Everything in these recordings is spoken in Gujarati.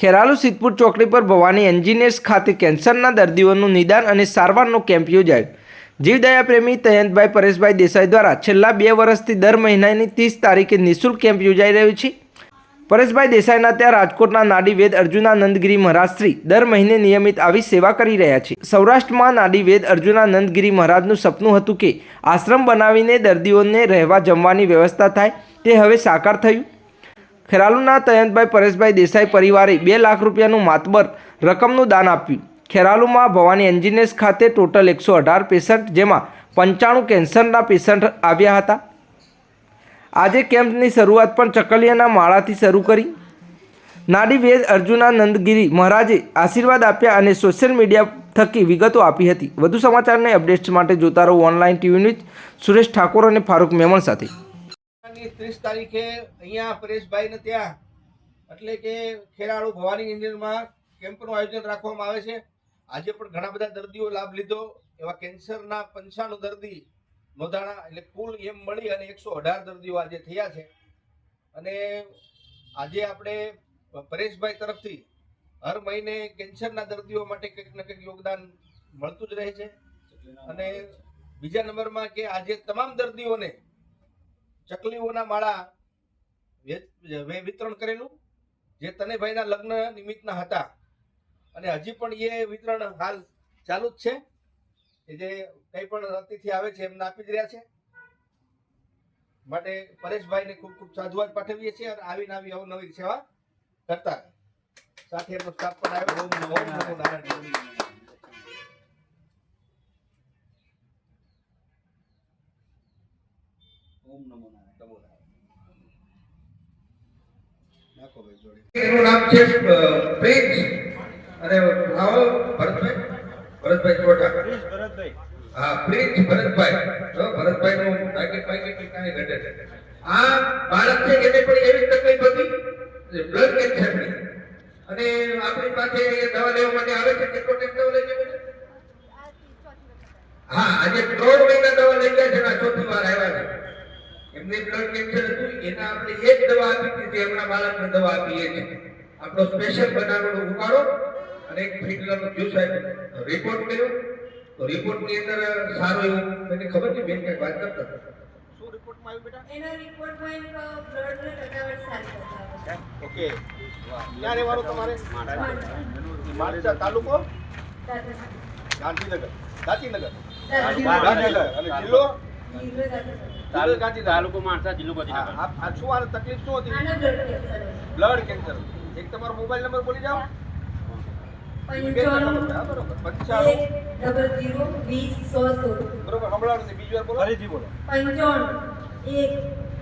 ખેરાલુ સિદ્ધપુર ચોકડી પર ભવાની એન્જિનિયર્સ ખાતે કેન્સરના દર્દીઓનું નિદાન અને સારવારનો કેમ્પ યોજાયો. જીવદયા પ્રેમી તયંતભાઈ પરેશભાઈ દેસાઈ દ્વારા છેલ્લા બે વર્ષથી દર મહિનાની ત્રીસ તારીખે નિઃશુલ્ક કેમ્પ યોજાઈ રહ્યો છે. પરેશભાઈ દેસાઈના ત્યાં રાજકોટના નાડીવેદ અર્જુનાનંદગીરી મહારાજશ્રી દર મહિને નિયમિત આવી સેવા કરી રહ્યા છે. સૌરાષ્ટ્રમાં નાડીવેદ અર્જુનાનંદગીરી મહારાજનું સપનું હતું કે આશ્રમ બનાવીને દર્દીઓને રહેવા જમવાની વ્યવસ્થા થાય, તે હવે સાકાર થયું. ખેરાલુના તયંતભાઈ પરેશભાઈ દેસાઈ પરિવારે બે લાખ રૂપિયાનું માતબર રકમનું દાન આપ્યું. ખેરાલુમાં ભવાની એન્જિનિયર્સ ખાતે ટોટલ એકસો અઢાર પેશન્ટ, જેમાં પંચાણું કેન્સરના પેશન્ટ આવ્યા હતા. આજે કેમ્પની શરૂઆત પણ ચકલિયાના માળાથી શરૂ કરી. નાડી વેદ અર્જુનાનંદગીરી મહારાજે આશીર્વાદ આપ્યા અને સોશિયલ મીડિયા થકી વિગતો આપી હતી. વધુ સમાચારને અપડેટ્સ માટે જોતા રહો online TV news. Suresh Thakor અને ફારૂક મેમણ સાથે. ની ત્રીસ તારીખે અહીંયા પરેશભાઈ ને ત્યાં. એટલે કે ખેરાળુ ભવાની ઇન્જિનમાં કેમ્પનું આયોજન રાખવામાં આવે છે. આજે પણ ઘણા બધા દર્દીઓ લાભ લીધો. એવા કેન્સરના પંચાણું દર્દી નોંધાણા એટલે કુલ એમ મળી અને એકસો અઢાર દર્દીઓ આજે થયા છે. અને આજે આપણે પરેશભાઈ તરફથી હર મહિને કેન્સરના દર્દીઓ માટે કંઈક ને કંઈક યોગદાન મળતું જ રહે છે. અને બીજા નંબરમાં કે આજે તમામ દર્દીઓને ચકલીઓના માળા વિતરણ કરેલું જે તનેભાઈના લગ્ન નિમિત્તના હતા. અને હજી પણ એ વિતરણ હાલ ચાલુ જ છે. જે કંઈ પણ અતિથિ આવે છે એમને આપી જ રહ્યા છે. માટે પરેશભાઈને ખૂબ ખૂબ સાધુવાદ પાઠવીએ છીએ અને આવીને આવી અવનવી સેવા કરતા સાથે એમનો સ્ટાફ પણ આવ્યો. ઓમ નમો નારાયણ એનું નામ છે? પ્રિન્સ અને આવો ભરતભાઈ? ભરતભાઈ ચોટા હા પ્રિન્સ ભરતભાઈ. ભરતભાઈ નું ટાર્ગેટ પાકેટ કાંઈ ઘટે છે. આ બાળક છે એને પણ એવી તકલીફ હતી? બ્લડ કેન્સરની અને આપણી પાસે દવા લેવા માટે આવે છે? કેટલો ટાઈમ દવા લઈ જાય છે? હા આજે દોઢ મહિના દવા લઈ ગયા છે અને આ ચોથી વાર આવ્યા છે એમને બ્લડ કેન્સર હતું એના આપણે એક દવા આપી હતી જે હમણાં બાળકને દવા આપીએ છીએ આપણો સ્પેશિયલ બનાવેલો ઉકાળો અને એક ફીટલાનો જ્યુસ આપ્યો. રિપોર્ટ કર્યો. તો રિપોર્ટની અંદર સારો એવું મને ખબર છે બેન કઈ વાત કરતા હતા. શું રિપોર્ટમાં આવ્યું બેટા? એના રિપોર્ટમાં એક બ્લડની ટકાવારી સારી બતાવે ઓકે. ક્યાં રહેવાનું તમારે? છે તાલુકો? ગાંધીનગર. ગાંધીનગર. ગાંધીનગર અને જિલ્લો? દાદા તાલુકો માણસા જિલ્લો આ આ શું આને તકલીફ શું હતી? બ્લડ કેન્સર એક તમારો મોબાઈલ નંબર બોલી જાઓ. બરોબર. પંચાણું. એક ડબલ જીરો વીસ સો સોળ બરોબર હમણાં નથી બીજી વાર બોલો. ફરીથી બોલો. પંચાણું એક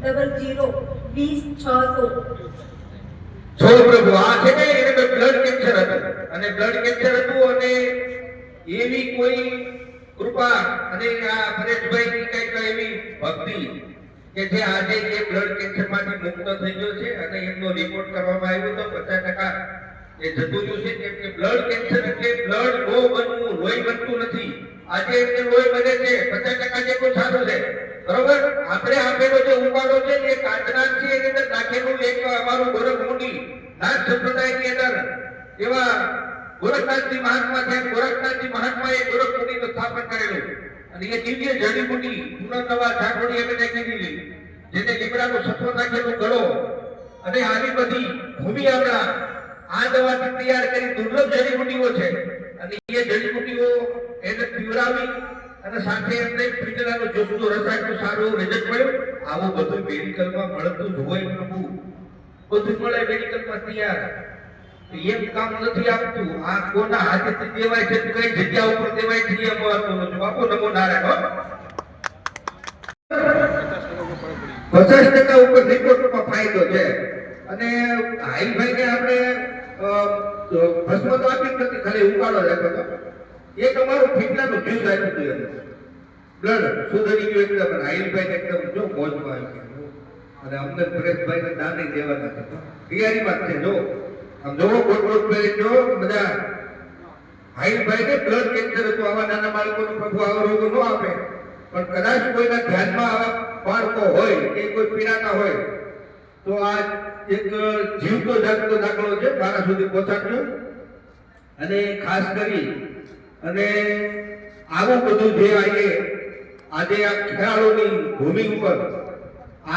ડબલ જીરો વીસ છ સોળ છો પ્રભુ આ છે ને એને બ્લડ કેન્સર હતું. અને બ્લડ કેન્સર હતું અને એવી કોઈ કૃપા અને આ પરેશભાઈ ની કઈ એવી ભક્તિ કે જે આજે એ બ્લડ કેન્સરમાંથી મુક્ત થઈ ગયો છે અને એમનો રિપોર્ટ કરવામાં આવ્યો તો પચાસ ટકા એ જતું રહ્યું છે, કેમ કે બ્લડ કેન્સર એટલે બ્લડ નો બનવું, લોહી બનતું નથી. આજે એમને લોહી બને છે, પચાસ ટકા જેટલું સારું છે. બરોબર? આપણે આપેલો જે ઉપાડો છે, એ કાચના છે, એની અંદર નાખેલું એક અમારું ગોરખ મોટી નાથ સંપ્રદાયની અંદર એવા ગોરખનાથજી મહાત્મા છે. ગોરખનાથજી મહાત્મા એ ગોરખપુરી નું સ્થાપન કરેલું. અને એ દિવ્ય જડીબુટી પુનર્નવા ઝાકડી અમે દીધી જેને લીમડાનું સત્વ નાખેલું ગળો અને આવી બધી ભૂમિ આપણા આ દવાથી તૈયાર કરી દુર્લભ જડીબુટીઓ છે. અને એ જડીબુટીઓ એને પીવડાવી અને સાથે એમને પીટલાનો જોતું રસાયણનું સારું રિઝલ્ટ મળ્યું. આવું બધું મેડિકલમાં મળતું જ હોય પ્રભુ. બધું મળે મેડિકલમાં તૈયાર. એમ કામ નથી આપતું. આ કોના હાથેથી દેવાય છે કઈ જગ્યા ઉપર દેવાય છે એ મહત્વનો છે. બાપુ નમો નારાયણ પચાસ ટકા ઉપર રિપોર્ટમાં ફાયદો છે. અને હાઈભાઈને આપણે અ, ભસ્મ તો આપી નથી ખાલી ઉકાળો આપ્યો હતો. તમારું અમારું ફીટલાનું જ્યુસ આપ્યું હતું એને. બ્લડ સુધરી ગયું એકદમ હાઈલભાઈ એકદમ જો મોજમાં આવી ગયા. અને અમને પરેશભાઈને દાન દેવાના હતા. તૈયારીમાં છે જો. આમ જોવો કોટ કોટ પહેરી જો બધા હાઈલભાઈને બ્લડ કેન્સર હતું. આવા નાના બાળકોને પ્રભુ આવો ન આપે. પણ કદાચ કોઈના ધ્યાનમાં આવા બાળકો હોય કે કોઈ પીડાતા હોય, તો આ એક જીવતો દાખલો છે. મારા સુધી પહોંચાડજો. અને ખાસ કરી અને આવું બધું જે આજે આજે આ ખેલાડીઓની ભૂમિ ઉપર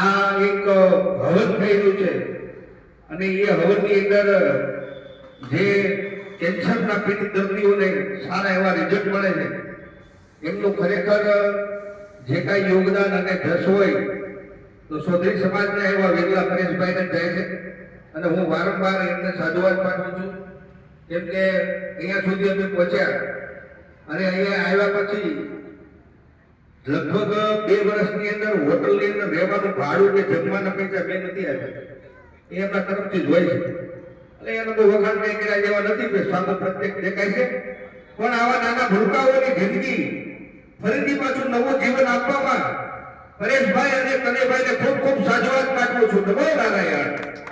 આ એક થઈ રહ્યું છે. અને એ હવનની અંદર જે કેન્સરના પીડિત દર્દીઓને સારા એવા રિઝલ્ટ મળે છે, એમનું ખરેખર જે કાંઈ યોગદાન અને જસ હોય, તો સોદરી સમાજના એવા વેગલા પરેશભાઈને જાય છે. અને હું વારંવાર એમને સાધુવાદ પાઠવું છું. કેમ કે અહીંયા સુધી અમે પહોંચ્યા અને અહીંયા આવ્યા પછી લગભગ બે વર્ષની અંદર હોટલની અંદર રહેવાનું ભાડું કે જમવાના પૈસા બે નથી આવ્યા એ એમના તરફથી જ હોય છે. એટલે એનો કોઈ વખાણ કંઈ કર્યા જેવા નથી કે સ્વાગત પ્રત્યેક દેખાય છે. પણ આવા નાના ભૂલકાઓની જિંદગી ફરીથી પાછું નવું જીવન આપવામાં પરેશભાઈ અને કનેભાઈને ખૂબ ખૂબ સાજવાદ પાઠવું છું. નમસ્કાર